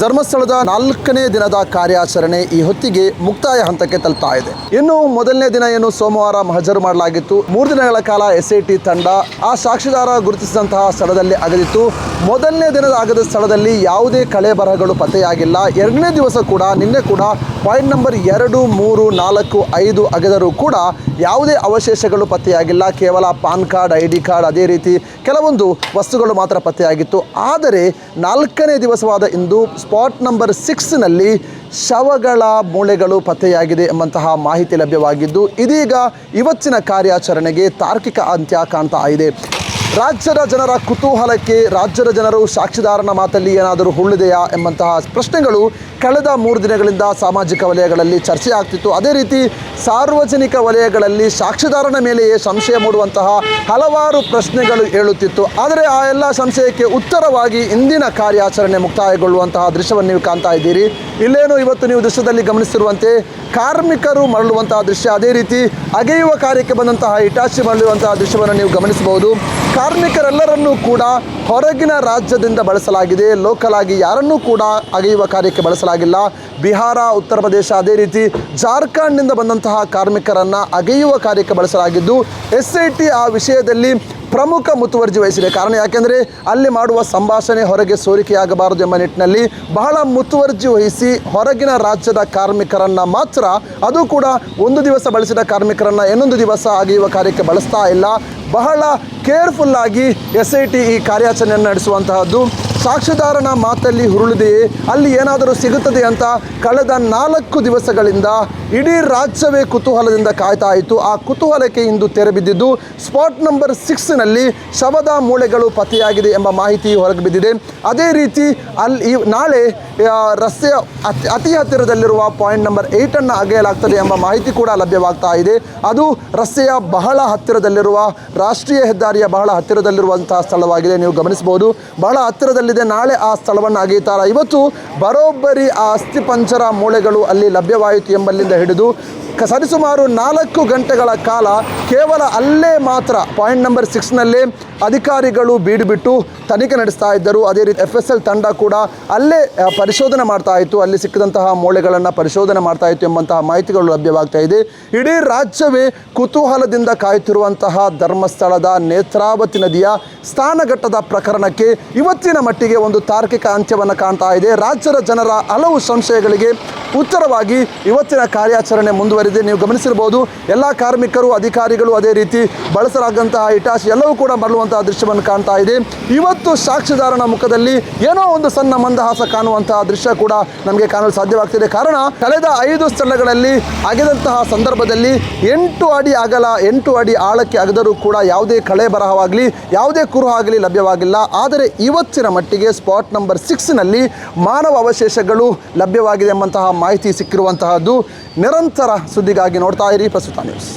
ಧರ್ಮಸ್ಥಳದ ನಾಲ್ಕನೇ ದಿನದ ಕಾರ್ಯಾಚರಣೆ ಈ ಹೊತ್ತಿಗೆ ಮುಕ್ತಾಯ ಹಂತಕ್ಕೆ ತಲುಪ್ತಾ ಇದೆ. ಇನ್ನು ಮೊದಲನೇ ದಿನ ಏನು ಸೋಮವಾರ ಮಹಜರು ಮಾಡಲಾಗಿತ್ತು. ಮೂರು ದಿನಗಳ ಕಾಲ ಎಸ್ ಐ ಟಿ ತಂಡ ಆ ಸಾಕ್ಷಿದಾರ ಗುರುತಿಸಿದಂತಹ ಸ್ಥಳದಲ್ಲಿ ಅಗದಿತ್ತು ಮೊದಲನೇ ದಿನದ ಆಗದ ಸ್ಥಳದಲ್ಲಿ ಯಾವುದೇ ಕಳೆ ಬರಹಗಳು ಪತ್ತೆಯಾಗಿಲ್ಲ. ಎರಡನೇ ದಿವಸ ಕೂಡ, ನಿನ್ನೆ ಕೂಡ ಪಾಯಿಂಟ್ ನಂಬರ್ ಎರಡು, ಮೂರು, ನಾಲ್ಕು, ಐದು ಅಗೆದರೂ ಕೂಡ ಯಾವುದೇ ಅವಶೇಷಗಳು ಪತ್ತೆಯಾಗಿಲ್ಲ. ಕೇವಲ PAN card, I D card ಅದೇ ರೀತಿ ಕೆಲವೊಂದು ವಸ್ತುಗಳು ಮಾತ್ರ ಪತ್ತೆಯಾಗಿತ್ತು. ಆದರೆ ನಾಲ್ಕನೇ ದಿವಸವಾದ ಇಂದು ಸ್ಪಾಟ್ ನಂಬರ್ ಸಿಕ್ಸ್ನಲ್ಲಿ ಶವಗಳ ಮೂಳೆಗಳು ಪತ್ತೆಯಾಗಿದೆ ಎಂಬಂತಹ ಮಾಹಿತಿ ಲಭ್ಯವಾಗಿದ್ದು, ಇದೀಗ ಇವತ್ತಿನ ಕಾರ್ಯಾಚರಣೆಗೆ ತಾರ್ಕಿಕ ಅಂತ್ಯ ಕಾಣ್ತಾ ಇದೆ. ರಾಜ್ಯದ ಜನರ ಕುತೂಹಲಕ್ಕೆ ರಾಜ್ಯದ ಜನರು ಸಾಕ್ಷಿದಾರನ ಮಾತಲ್ಲಿ ಏನಾದರೂ ಹುಳ್ಳಿದೆಯಾ ಎಂಬಂತಹ ಪ್ರಶ್ನೆಗಳು ಕಳೆದ ಮೂರು ದಿನಗಳಿಂದ ಸಾಮಾಜಿಕ ವಲಯಗಳಲ್ಲಿ ಚರ್ಚೆ ಆಗ್ತಿತ್ತು. ಅದೇ ರೀತಿ ಸಾರ್ವಜನಿಕ ವಲಯಗಳಲ್ಲಿ ಸಾಕ್ಷಿದಾರನ ಮೇಲೆಯೇ ಸಂಶಯ ಮೂಡುವಂತಹ ಹಲವಾರು ಪ್ರಶ್ನೆಗಳು ಏಳುತ್ತಿತ್ತು. ಆದರೆ ಆ ಎಲ್ಲ ಸಂಶಯಕ್ಕೆ ಉತ್ತರವಾಗಿ ಇಂದಿನ ಕಾರ್ಯಾಚರಣೆ ಮುಕ್ತಾಯಗೊಳ್ಳುವಂತಹ ದೃಶ್ಯವನ್ನು ನೀವು ಕಾಣ್ತಾ ಇದ್ದೀರಿ. ಇಲ್ಲೇನು ಇವತ್ತು ನೀವು ದೃಶ್ಯದಲ್ಲಿ ಗಮನಿಸಿರುವಂತೆ ಕಾರ್ಮಿಕರು ಮರಳುವಂತಹ ದೃಶ್ಯ. ಅದೇ ರೀತಿ ಅಗೆಯುವ ಕಾರ್ಯಕ್ಕೆ ಬಂದಂತಹ ಇಟಾಚಿ ಮರಳುವಂತಹ ದೃಶ್ಯವನ್ನು ನೀವು ಗಮನಿಸಬಹುದು. ಕಾರ್ಮಿಕರೆಲ್ಲರನ್ನೂ ಕೂಡ ಹೊರಗಿನ ರಾಜ್ಯದಿಂದ ಬಳಸಲಾಗಿದೆ. ಲೋಕಲ್ ಆಗಿ ಯಾರನ್ನೂ ಕೂಡ ಅಗೆಯುವ ಕಾರ್ಯಕ್ಕೆ ಬಳಸಲಾಗಿಲ್ಲ ಬಿಹಾರ, ಉತ್ತರ ಪ್ರದೇಶ ಅದೇ ರೀತಿ ಜಾರ್ಖಂಡ್ನಿಂದ ಬಂದಂತಹ ಕಾರ್ಮಿಕರನ್ನು ಅಗೆಯುವ ಕಾರ್ಯಕ್ಕೆ ಬಳಸಲಾಗಿದ್ದು, ಎಸ್ ಐ ಟಿ ಆ ವಿಷಯದಲ್ಲಿ ಪ್ರಮುಖ ಮುತುವರ್ಜಿ ವಹಿಸಿದೆ. ಕಾರಣ ಯಾಕೆಂದರೆ ಅಲ್ಲಿ ಮಾಡುವ ಸಂಭಾಷಣೆ ಹೊರಗೆ ಸೋರಿಕೆಯಾಗಬಾರದು ಎಂಬ ನಿಟ್ಟಿನಲ್ಲಿ ಬಹಳ ಮುತುವರ್ಜಿ ವಹಿಸಿ ಹೊರಗಿನ ರಾಜ್ಯದ ಕಾರ್ಮಿಕರನ್ನು ಮಾತ್ರ, ಅದು ಕೂಡ ಒಂದು ದಿವಸ ಬಳಸಿದ ಕಾರ್ಮಿಕರನ್ನು ಇನ್ನೊಂದು ದಿವಸ ಅಗೆಯುವ ಕಾರ್ಯಕ್ಕೆ ಬಳಸ್ತಾ ಇಲ್ಲ. ಬಹಳ ಕೇರ್ಫುಲ್ಲಾಗಿ ಎಸ್ ಐ ಟಿ ಈ ಕಾರ್ಯಾಚರಣೆಯನ್ನು ನಡೆಸುವಂತಹದ್ದು. ಸಾಕ್ಷಿದಾರನ ಮಾತಲ್ಲಿ ಹುರುಳಿದೆಯೇ? ಅಲ್ಲಿ ಏನಾದರೂ ಸಿಗುತ್ತದೆ ಅಂತ ಕಳೆದ ನಾಲ್ಕು ದಿವಸಗಳಿಂದ ಇಡೀ ರಾಜ್ಯವೇ ಕುತೂಹಲದಿಂದ ಕಾಯ್ತಾ ಇತ್ತು. ಆ ಕುತೂಹಲಕ್ಕೆ ಇಂದು ತೆರೆ ಬಿದ್ದಿದ್ದು ಸ್ಪಾಟ್ ನಂಬರ್ ಸಿಕ್ಸ್ನಲ್ಲಿ ಶವದ ಮೂಳೆಗಳು ಪತಿಯಾಗಿದೆ ಎಂಬ ಮಾಹಿತಿ ಹೊರಗೆ ಬಿದ್ದಿದೆ. ಅದೇ ರೀತಿ ಅಲ್ಲಿ ನಾಳೆ ರಸ್ತೆಯ ಅತಿ ಅತಿ ಹತ್ತಿರದಲ್ಲಿರುವ ಪಾಯಿಂಟ್ ನಂಬರ್ ಏಯ್ಟನ್ನು ಅಗೆಯಲಾಗ್ತದೆ ಎಂಬ ಮಾಹಿತಿ ಕೂಡ ಲಭ್ಯವಾಗ್ತಾ ಇದೆ. ಅದು ರಸ್ತೆಯ ಬಹಳ ಹತ್ತಿರದಲ್ಲಿರುವ, ರಾಷ್ಟ್ರೀಯ ಹೆದ್ದಾರಿಯ ಬಹಳ ಹತ್ತಿರದಲ್ಲಿರುವಂತಹ ಸ್ಥಳವಾಗಿದೆ. ನೀವು ಗಮನಿಸಬಹುದು, ಬಹಳ ಹತ್ತಿರದಲ್ಲಿದೆ. ನಾಳೆ ಆ ಸ್ಥಳವನ್ನು ಅಗೆಯುತ್ತಾರೆ. ಇವತ್ತು ಬರೋಬ್ಬರಿ ಆ ಅಸ್ಥಿಪಂಜರ ಮೂಳೆಗಳು ಅಲ್ಲಿ ಲಭ್ಯವಾಯಿತು ಎಂಬಲ್ಲಿಂದ ಹಿಡಿದು ಸರಿಸುಮಾರು ನಾಲ್ಕು ಗಂಟೆಗಳ ಕಾಲ ಕೇವಲ ಅಲ್ಲೇ ಮಾತ್ರ ಪಾಯಿಂಟ್ ನಂಬರ್ ಸಿಕ್ಸ್ನಲ್ಲೇ ಅಧಿಕಾರಿಗಳು ಬೀಡುಬಿಟ್ಟು ತನಿಖೆ ನಡೆಸ್ತಾ ಇದ್ದರು. ಅದೇ ರೀತಿ ಎಫ್ ಎಸ್ ಎಲ್ ತಂಡ ಕೂಡ ಅಲ್ಲೇ ಪರಿಶೋಧನೆ ಮಾಡ್ತಾ ಇತ್ತು. ಅಲ್ಲಿ ಸಿಕ್ಕಿದಂತಹ ಮೂಳೆಗಳನ್ನು ಪರಿಶೋಧನೆ ಮಾಡ್ತಾ ಇತ್ತು ಎಂಬಂತಹ ಮಾಹಿತಿಗಳು ಲಭ್ಯವಾಗ್ತಾ ಇದೆ. ಇಡೀ ರಾಜ್ಯವೇ ಕುತೂಹಲದಿಂದ ಕಾಯುತ್ತಿರುವಂತಹ ಧರ್ಮಸ್ಥಳದ ನೇತ್ರಾವತಿ ನದಿಯ ಸ್ಥಾನಘಟ್ಟದ ಪ್ರಕರಣಕ್ಕೆ ಇವತ್ತಿನ ಮಟ್ಟಿಗೆ ಒಂದು ತಾರ್ಕಿಕ ಅಂತ್ಯವನ್ನು ಕಾಣ್ತಾ ಇದೆ. ರಾಜ್ಯದ ಜನರ ಹಲವು ಸಂಶಯಗಳಿಗೆ ಉತ್ತರವಾಗಿ ಇವತ್ತಿನ ಕಾರ್ಯಾಚರಣೆ ಮುಂದುವರಿದೆ ನೀವು ಗಮನಿಸಿರ್ಬೋದು ಎಲ್ಲ ಕಾರ್ಮಿಕರು, ಅಧಿಕಾರಿಗಳು ಅದೇ ರೀತಿ ಬಳಸಲಾಗಂತಹ ಇಟಾಚಿ ಎಲ್ಲವೂ ಕೂಡ ಮರಳುವಂತಹ ದೃಶ್ಯವನ್ನು ಕಾಣ್ತಾ ಇದೆ. ಇವತ್ತು ಸಾಕ್ಷಿದಾರನ ಮುಖದಲ್ಲಿ ಏನೋ ಒಂದು ಸಣ್ಣ ಮಂದಹಾಸ ಕಾಣುವಂತಹ ದೃಶ್ಯ ಕೂಡ ನಮಗೆ ಕಾಣಲು ಸಾಧ್ಯವಾಗ್ತಿದೆ. ಕಾರಣ, ಕಳೆದ ಐದು ಸ್ಥಳಗಳಲ್ಲಿ ಅಗೆದಂತಹ ಸಂದರ್ಭದಲ್ಲಿ ಎಂಟು ಅಡಿ ಅಗಲ, ಎಂಟು ಅಡಿ ಆಳಕ್ಕೆ ಅಗದರೂ ಕೂಡ ಯಾವುದೇ ಕಳೆ ಬರಹವಾಗಲಿ, ಯಾವುದೇ ಕುರುಹ ಆಗಲಿ ಲಭ್ಯವಾಗಿಲ್ಲ. ಆದರೆ ಇವತ್ತಿನ ಮಟ್ಟಿಗೆ ಸ್ಪಾಟ್ ನಂಬರ್ ಸಿಕ್ಸ್ನಲ್ಲಿ ಮಾನವ ಅವಶೇಷಗಳು ಲಭ್ಯವಾಗಿದೆ ಎಂಬಂತಹ ಮಾಹಿತಿ ಸಿಕ್ಕಿರುವಂತಹದ್ದು. ನಿರಂತರ ಸುದ್ದಿಗಾಗಿ ನೋಡ್ತಾ ಇರಿ ಪ್ರಸ್ತುತ ನ್ಯೂಸ್.